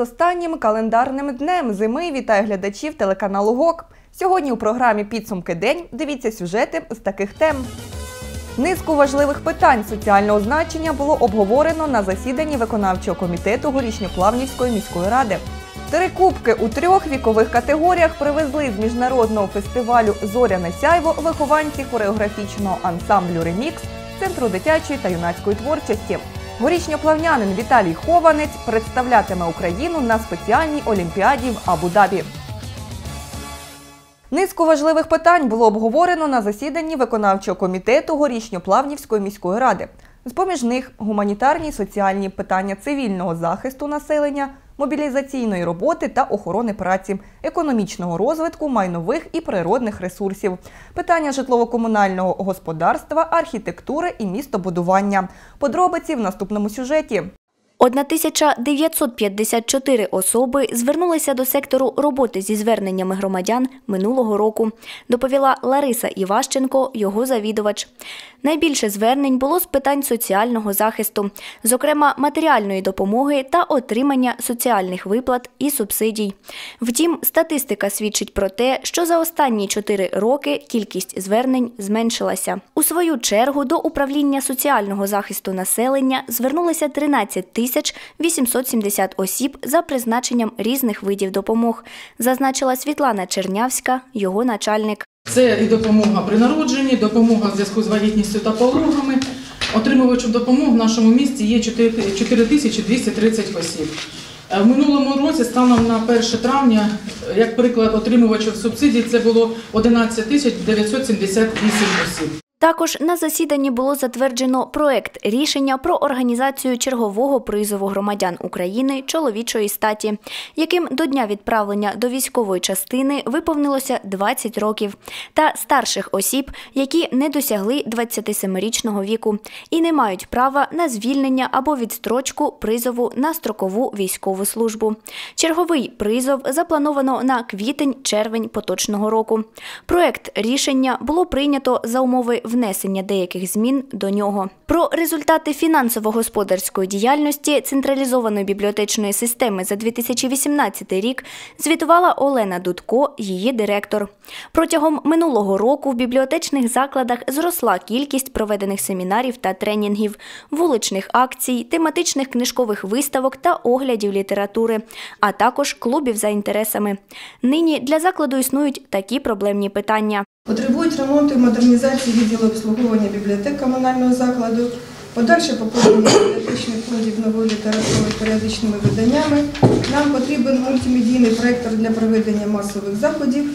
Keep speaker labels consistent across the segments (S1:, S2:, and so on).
S1: Останнім календарним днем зими вітає глядачів телеканалу ГОК. Сьогодні у програмі Підсумки день дивіться сюжети з таких тем. Низку важливих питань соціального значення було обговорено на засіданні виконавчого комітету Горішньоплавнівської міської ради. Три кубки у трьох вікових категоріях привезли з міжнародного фестивалю Зоряне сяйво вихованці хореографічного ансамблю Ремікс Центру дитячої та юнацької творчості. Горішньоплавнянин Віталій Хованець представлятиме Україну на спеціальній олімпіаді в Абу-Дабі. Низку важливих питань було обговорено на засіданні виконавчого комітету Горішньоплавнівської міської ради. З-поміж них гуманітарні і соціальні питання цивільного захисту населення, мобілізаційної роботи та охорони праці, економічного розвитку, майнових і природних ресурсів, питання житлово-комунального господарства, архітектури і містобудування. Подробиці в наступному сюжеті.
S2: 1954 особи звернулися до сектору роботи зі зверненнями громадян минулого року, доповіла Лариса Іващенко, його завідувач. Найбільше звернень було з питань соціального захисту, зокрема матеріальної допомоги та отримання соціальних виплат і субсидій. Втім, статистика свідчить про те, що за останні чотири роки кількість звернень зменшилася. У свою чергу до управління соціального захисту населення звернулися 13 тисяч 870 осіб за призначенням різних видів допомог, зазначила Світлана Чернявська, його начальник.
S3: Це і допомога при народженні, допомога в зв'язку з вагітністю та пологами. Отримувачем допомог в нашому місті є 4230 осіб. Е, В минулому році, станом на 1 травня, е, як приклад отримувачів субсидій, це було 11 978 осіб.
S2: Також на засіданні було затверджено проект рішення про організацію чергового призову громадян України чоловічої статі, яким до дня відправлення до військової частини виповнилося 20 років, та старших осіб, які не досягли 27-річного віку і не мають права на звільнення або відстрочку призову на строкову військову службу. Черговий призов заплановано на квітень-червень поточного року. Проект рішення було прийнято за умови внесення деяких змін до нього. Про результати фінансово-господарської діяльності централізованої бібліотечної системи за 2018 рік звітувала Олена Дудко, її директор. Протягом минулого року в бібліотечних закладах зросла кількість проведених семінарів та тренінгів, вуличних акцій, тематичних книжкових виставок та оглядів літератури, а також клубів за інтересами. Нині для закладу існують такі проблемні питання.
S4: Потребують ремонту і модернізації відділу обслуговування бібліотек комунального закладу, подальше поповнення бібліотечних фондів нової літератури періодичними виданнями. Нам потрібен мультимедійний проєктор для проведення масових заходів.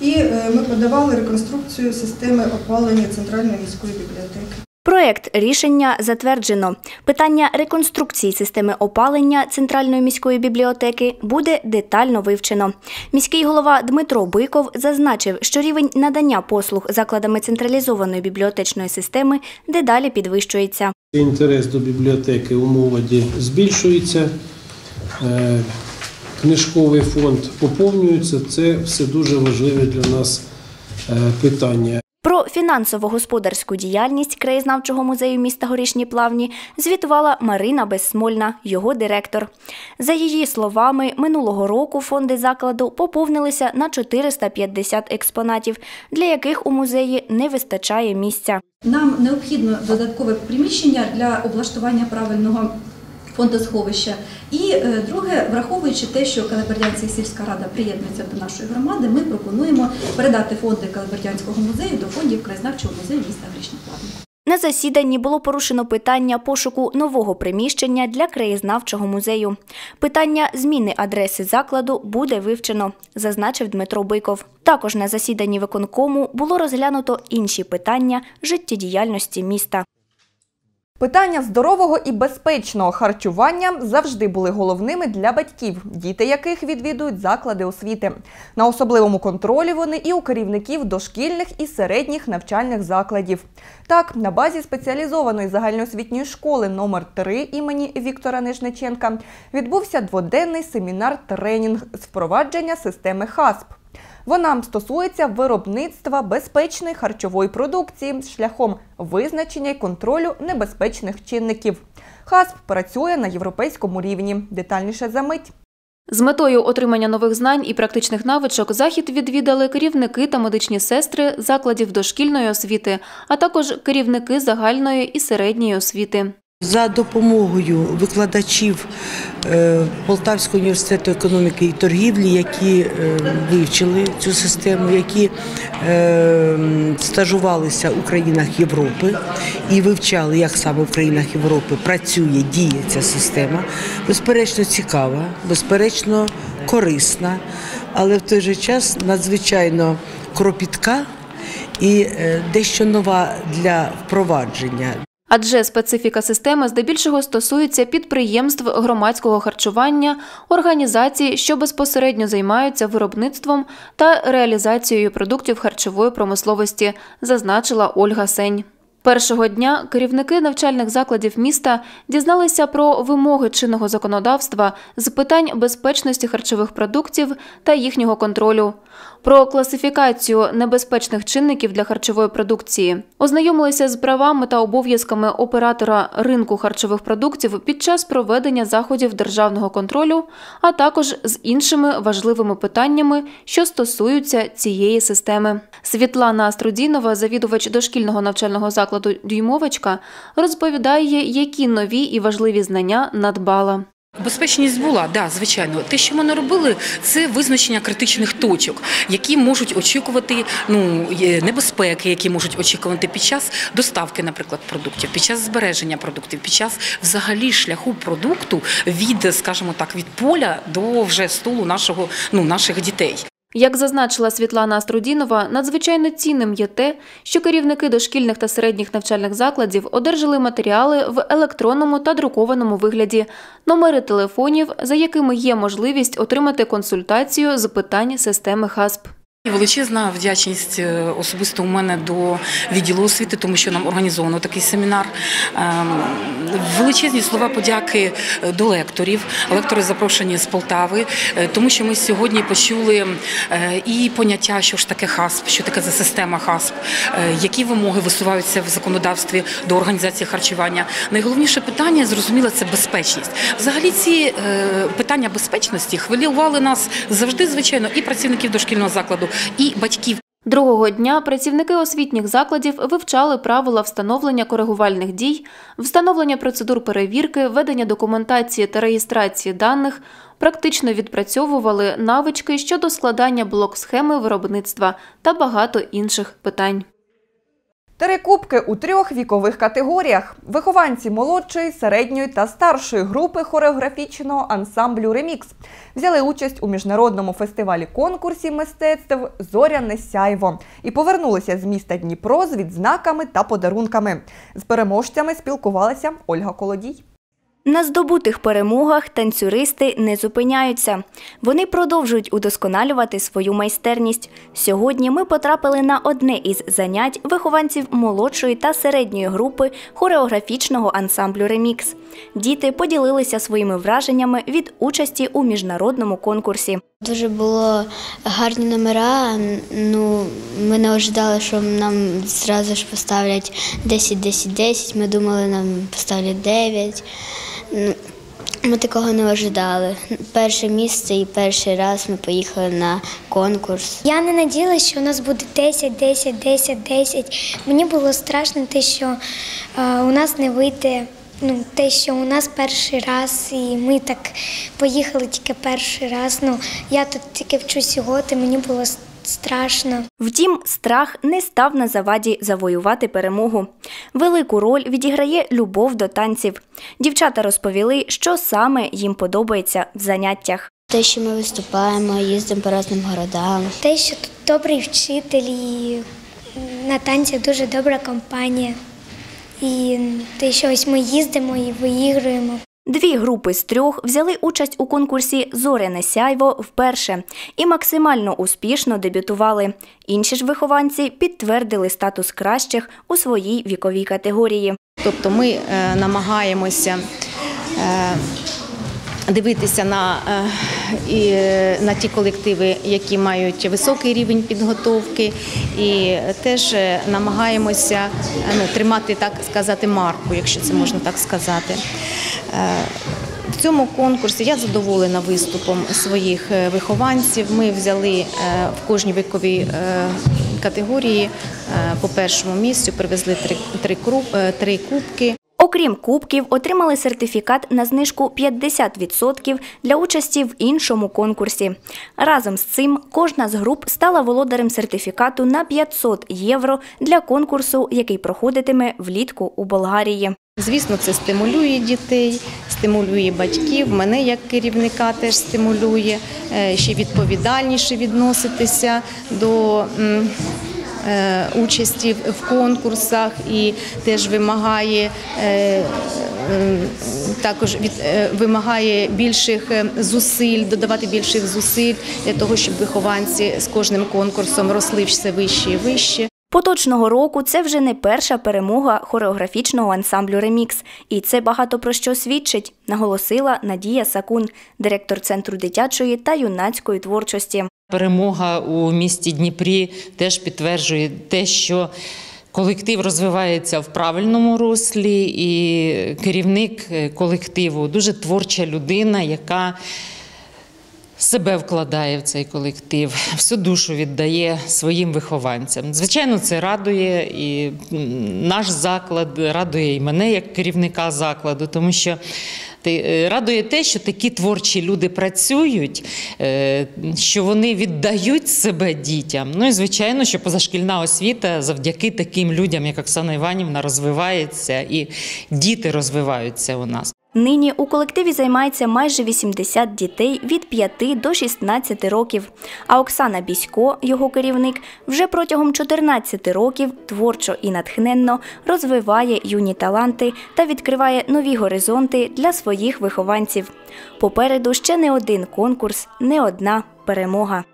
S4: І е, ми подавали реконструкцію системи опалення Центральної міської бібліотеки.
S2: Проект рішення затверджено. Питання реконструкції системи опалення Центральної міської бібліотеки буде детально вивчено. Міський голова Дмитро Биков зазначив, що рівень надання послуг закладами централізованої бібліотечної системи дедалі підвищується.
S5: Інтерес до бібліотеки у молоді збільшується, е, книжковий фонд поповнюється. Це все дуже важливе для нас е, питання.
S2: Про фінансово-господарську діяльність краєзнавчого музею міста Горішні Плавні звітувала Марина Безсмольна, його директор. За її словами, минулого року фонди закладу поповнилися на 450 експонатів, для яких у музеї не вистачає місця.
S6: Нам необхідно додаткове приміщення для облаштування правильного фондосховища. І е, друге, враховуючи те, що Калабердянська сільська рада приєднується до нашої громади, ми пропонуємо передати фонди Калабердянського музею до фондів краєзнавчого музею міста Грішні.
S2: На засіданні було порушено питання пошуку нового приміщення для краєзнавчого музею. Питання зміни адреси закладу буде вивчено, зазначив Дмитро Биков. Також на засіданні виконкому було розглянуто інші питання життєдіяльності міста.
S1: Питання здорового і безпечного харчування завжди були головними для батьків, діти яких відвідують заклади освіти. На особливому контролі вони і у керівників дошкільних і середніх навчальних закладів. Так, на базі спеціалізованої загальноосвітньої школи номер 3 імені Віктора Нижниченка відбувся дводенний семінар-тренінг з впровадження системи ХАСП. Вона стосується виробництва безпечної харчової продукції шляхом визначення і контролю небезпечних чинників. ХАСП працює на європейському рівні. Детальніше за мить.
S7: З метою отримання нових знань і практичних навичок захід відвідали керівники та медичні сестри закладів дошкільної освіти, а також керівники загальної і середньої освіти.
S8: За допомогою викладачів е, Полтавського університету економіки і торгівлі, які е, вивчили цю систему, які е, стажувалися у країнах Європи і вивчали, як саме в країнах Європи працює, діє ця система, безперечно цікава, безперечно корисна, але в той же час надзвичайно кропітка і дещо нова для впровадження.
S7: Адже специфіка системи здебільшого стосується підприємств громадського харчування, організацій, що безпосередньо займаються виробництвом та реалізацією продуктів харчової промисловості, зазначила Ольга Сень. Першого дня керівники навчальних закладів міста дізналися про вимоги чинного законодавства з питань безпечності харчових продуктів та їхнього контролю, про класифікацію небезпечних чинників для харчової продукції, ознайомилися з правами та обов'язками оператора ринку харчових продуктів під час проведення заходів державного контролю, а також з іншими важливими питаннями, що стосуються цієї системи. Світлана Аструдінова, завідувач дошкільного навчального закладу Дюймовочка, розповідає, які нові і важливі знання надбала.
S9: Безпечність була, да, звичайно. Те, що ми не робили, це визначення критичних точок, які можуть очікувати ну, небезпеки, які можуть очікувати під час доставки, наприклад, продуктів, під час збереження продуктів, під час взагалі шляху продукту від, скажімо так, від поля до вже столу нашого, ну, наших дітей.
S7: Як зазначила Світлана Аструдінова, надзвичайно цінним є те, що керівники дошкільних та середніх навчальних закладів одержали матеріали в електронному та друкованому вигляді, номери телефонів, за якими є можливість отримати консультацію з питань системи ХАСП.
S9: Величезна вдячність е, особисто у мене до відділу освіти, тому що нам організовано такий семінар. Ем, Величезні слова подяки е, до лекторів. Лектори запрошені з Полтави, е, тому що ми сьогодні почули і поняття, що ж таке ХАСП, що таке за система ХАСП, які вимоги висуваються в законодавстві до організації харчування. Найголовніше питання зрозуміло це безпечність. Взагалі ці питання безпечності хвилювали нас завжди, звичайно, і працівників дошкільного закладу, і батьків.
S7: Другого дня працівники освітніх закладів вивчали правила встановлення коригувальних дій, встановлення процедур перевірки, ведення документації та реєстрації даних, практично відпрацьовували навички щодо складання блок-схеми виробництва та багато інших питань.
S1: Три кубки у трьох вікових категоріях. Вихованці молодшої, середньої та старшої групи хореографічного ансамблю Ремікс взяли участь у міжнародному фестивалі конкурсі мистецтв Зоряне сяйво і повернулися з міста Дніпро з відзнаками та подарунками. З переможцями спілкувалася Ольга Колодій.
S2: На здобутих перемогах танцюристи не зупиняються. Вони продовжують удосконалювати свою майстерність. Сьогодні ми потрапили на одне із занять вихованців молодшої та середньої групи хореографічного ансамблю Ремікс. Діти поділилися своїми враженнями від участі у міжнародному конкурсі.
S10: Дуже було гарні номера. Ну, ми не ожидали, що нам зразу ж поставлять 10-10-10. Ми думали, нам поставлять 9. Ну, Ми такого не ожидали. Перше місце і перший раз ми поїхали на конкурс.
S11: Я не надіялася, що у нас буде 10, 10, 10, 10. Мені було страшно те, що е, у нас не вийде. Ну, те, що у нас перший раз, і ми так поїхали тільки перший раз. Ну, я тут тільки вчусь год, і мені було страшно.
S2: Втім, страх не став на заваді завоювати перемогу. Велику роль відіграє любов до танців. Дівчата розповіли, що саме їм подобається в заняттях.
S10: Те, що ми виступаємо, їздимо по різним городам.
S11: Те, що тут добрий вчитель, і на танцях дуже добра компанія. І те, що ось ми їздимо і виігруємо.
S2: Дві групи з трьох взяли участь у конкурсі Зоряне сяйво вперше і максимально успішно дебютували. Інші ж вихованці підтвердили статус кращих у своїй віковій категорії.
S12: Тобто ми е, намагаємося е, дивитися на, е, і, е, на ті колективи, які мають високий рівень підготовки, і теж е, намагаємося ну, тримати, так сказати, марку, якщо це можна так сказати. В цьому конкурсі я задоволена виступом своїх вихованців. Ми взяли в кожній віковій категорії по першому місцю, привезли три, три, три кубки.
S2: Окрім кубків, отримали сертифікат на знижку 50% для участі в іншому конкурсі. Разом з цим кожна з груп стала володарем сертифікату на 500 євро для конкурсу, який проходитиме влітку у Болгарії.
S12: Звісно, це стимулює дітей, стимулює батьків. Мене як керівника теж стимулює е, ще відповідальніше відноситися до участі в- конкурсах і теж вимагає. е, е, Також від, е, вимагає більших е, зусиль, додавати більших зусиль для того, щоб вихованці з кожним конкурсом росли все вище і вище.
S2: Поточного року це вже не перша перемога хореографічного ансамблю Ремікс, і це багато про що свідчить, наголосила Надія Сакун, директор центру дитячої та юнацької творчості.
S13: Перемога у місті Дніпрі теж підтверджує те, що колектив розвивається в правильному руслі, і керівник е, колективу дуже творча людина, яка себе вкладає в цей колектив, всю душу віддає своїм вихованцям. Звичайно, це радує і наш заклад, радує і мене як керівника закладу, тому що е, радує те, що такі творчі люди працюють, е, що вони віддають себе дітям. Ну і звичайно, що позашкільна освіта завдяки таким людям, як Оксана Іванівна, розвивається, і діти розвиваються у нас.
S2: Нині у колективі займається майже 80 дітей від 5 до 16 років. А Оксана Бісько, його керівник, вже протягом 14 років творчо і натхненно розвиває юні таланти та відкриває нові горизонти для своїх вихованців. Попереду ще не один конкурс, не одна перемога.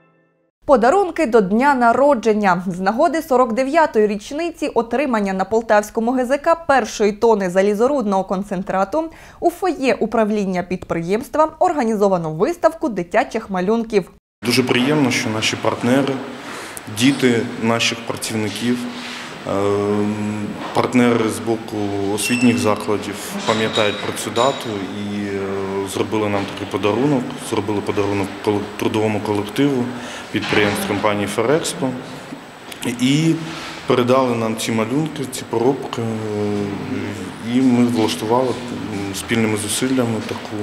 S1: Подарунки до дня народження з нагоди 49-ї річниці отримання на полтавському ГЗК першої тони залізорудного концентрату у фоє управління підприємства організовано виставку дитячих малюнків.
S14: Дуже приємно, що наші партнери, діти наших працівників, е, партнери з боку освітніх закладів пам'ятають про цю дату і зробили нам такий подарунок. Зробили подарунок трудовому колективу підприємств компанії Ферекспо і передали нам ці малюнки, ці поробки. е, І ми влаштували спільними зусиллями таку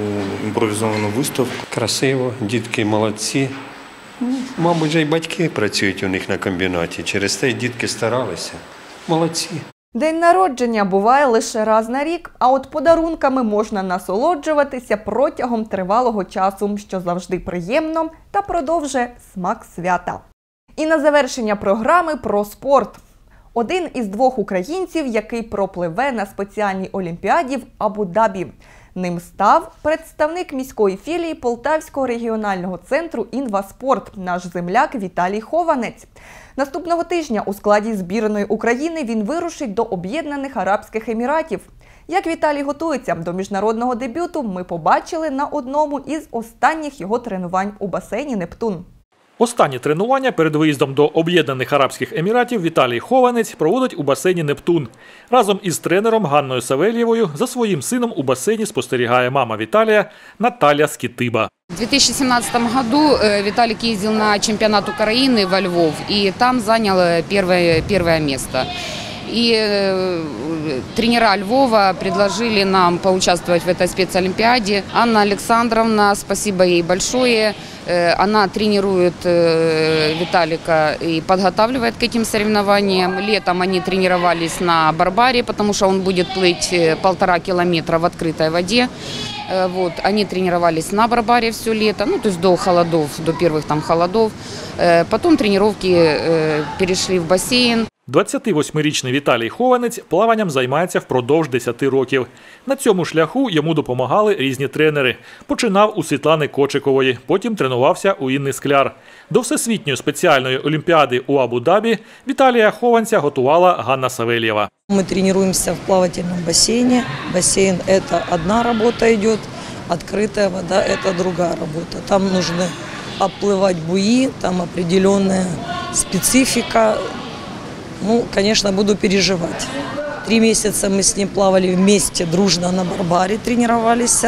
S14: імпровізовану виставку.
S15: Красиво, дітки молодці. Мабуть, й батьки працюють у них на комбінаті. Через те дітки старалися. Молодці.
S1: День народження буває лише раз на рік, а от подарунками можна насолоджуватися протягом тривалого часу, що завжди приємно та продовжує смак свята. І на завершення програми про спорт. Один із двох українців, який пропливе на спеціальній олімпіаді в Абу-Дабі. Ним став представник міської філії Полтавського регіонального центру Інваспорт, наш земляк Віталій Хованець. Наступного тижня у складі збірної України він вирушить до Об'єднаних Арабських Еміратів. Як Віталій готується до міжнародного дебюту, ми побачили на одному із останніх його тренувань у басейні Нептун.
S16: Останні тренування перед виїздом до Об'єднаних Арабських Еміратів Віталій Хованець проводить у басейні Нептун. Разом із тренером Ганною Савельєвою за своїм сином у басейні спостерігає мама Віталія Наталя Скітиба.
S17: В 2017 году э, Виталик ездил на чемпионат Украины во Львов и там занял э, первое, первое место. И э, тренера Львова предложили нам поучаствовать в этой спецолимпиаде. Анна Александровна, спасибо ей большое. Э, Она тренирует э, Виталика и подготавливает к этим соревнованиям. Летом они тренировались на Барбаре, потому что он будет плыть полтора километра в открытой воде. Вот, они тренировались на Барбаре все лето, ну, то есть до холодов, до первых там холодов. Потом тренировки перешли в бассейн.
S16: 28-річний Віталій Хованець плаванням займається впродовж 10 років. На цьому шляху йому допомагали різні тренери. Починав у Світлани Кочикової, потім тренувався у Інни Скляр. До всесвітньої спеціальної олімпіади у Абу-Дабі Віталія Хованця готувала Ганна Савельєва.
S18: Мы тренируемся в плавательном бассейне. Бассейн – это одна работа идет, открытая вода – это другая работа. Там нужно оплывать буи, там определенная специфика. Ну, конечно, буду переживать. Три месяца мы с ним плавали вместе, дружно на Барбаре тренировались.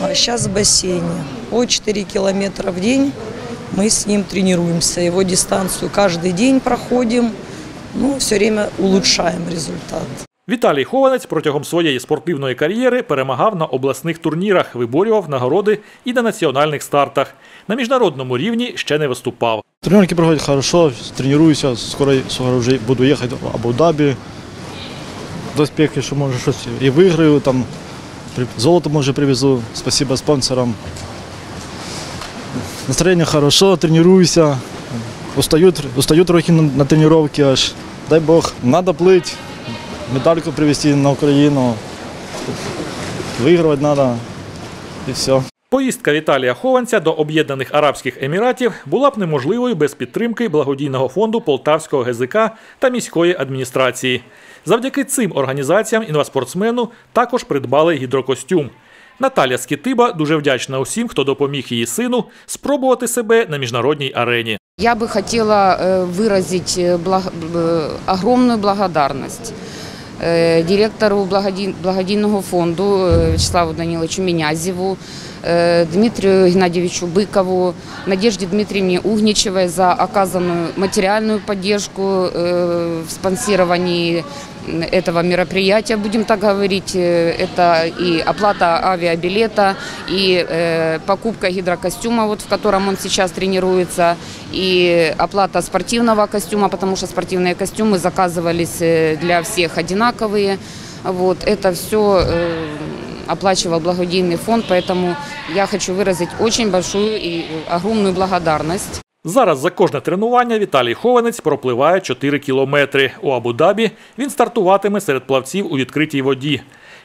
S18: а сейчас в бассейне. По 4 километра в день мы с ним тренируемся. Его дистанцию каждый день проходим. Ну, все время улучшаем результат.
S16: Віталій Хованець протягом своєї спортивної кар'єри перемагав на обласних турнірах, виборював нагороди і на національних стартах. На міжнародному рівні ще не виступав.
S19: Тренировки проходят хорошо, тренируюся, скоро, скоро вже буду їхати в Абу-Дабі. До успіху, що може щось і виграю, там золото може привезу. Спасибо спонсорам. Настроєння хорошо, тренуюся. Устаю, устаю трохи на, на тренування аж. Дай Бог, треба плити, медальку привезти на Україну. Вигравати треба і все.
S16: Поїздка Віталія Хованця до Об'єднаних Арабських Еміратів була б неможливою без підтримки благодійного фонду Полтавського ГЗК та міської адміністрації. Завдяки цим організаціям інваспортсмену також придбали гідрокостюм. Наталя Скітиба дуже вдячна усім, хто допоміг її сину спробувати себе на міжнародній арені.
S17: Я бы хотела э, выразить э, благ- э, огромную благодарность э, директору благоди- благодійного фонду э, Вячеславу Даниловичу Менязеву, э, Дмитрию Геннадьевичу Быкову, Надежде Дмитриевне Угничевой за оказанную материальную поддержку э, в спонсировании этого мероприятия, будем так говорить. Э, Это и оплата авиабилета, и э, покупка гидрокостюма, вот, в котором он сейчас тренируется, и оплата спортивного костюма, потому что спортивные костюмы заказывались э, для всех одинаковые. Вот, это все оплачивал благодійный фонд, поэтому я хочу выразить очень большую и огромную благодарность.
S16: Зараз за кожне тренування Віталій Хованець пропливає 4 кілометри. У Абу-Дабі він стартуватиме серед плавців у відкритій воді.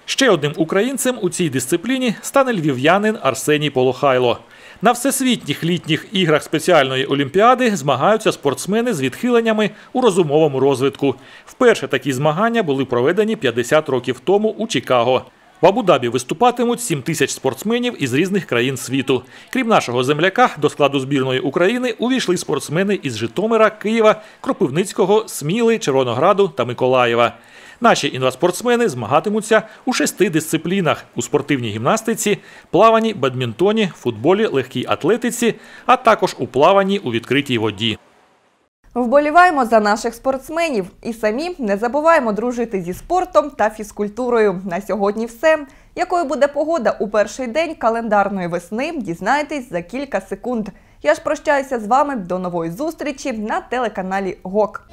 S16: Ще одним українцем у цій дисципліні стане львів'янин Арсеній Полохайло. На всесвітніх літніх іграх спеціальної олімпіади змагаються спортсмени з відхиленнями у розумовому розвитку. Вперше такі змагання були проведені 50 років тому у Чикаго. В Абу-Дабі виступатимуть 7 тисяч спортсменів із різних країн світу. Крім нашого земляка, до складу збірної України увійшли спортсмени із Житомира, Києва, Кропивницького, Сміли, Червонограду та Миколаєва. Наші інваспортсмени змагатимуться у шести дисциплінах: у спортивній гімнастиці, плаванні, бадмінтоні, футболі, легкій атлетиці, а також у плаванні у відкритій воді.
S1: Вболіваємо за наших спортсменів і самі не забуваємо дружити зі спортом та фізкультурою. На сьогодні все. Якою буде погода у перший день календарної весни, дізнаєтесь за кілька секунд. Я ж прощаюся з вами до нової зустрічі на телеканалі ГОК.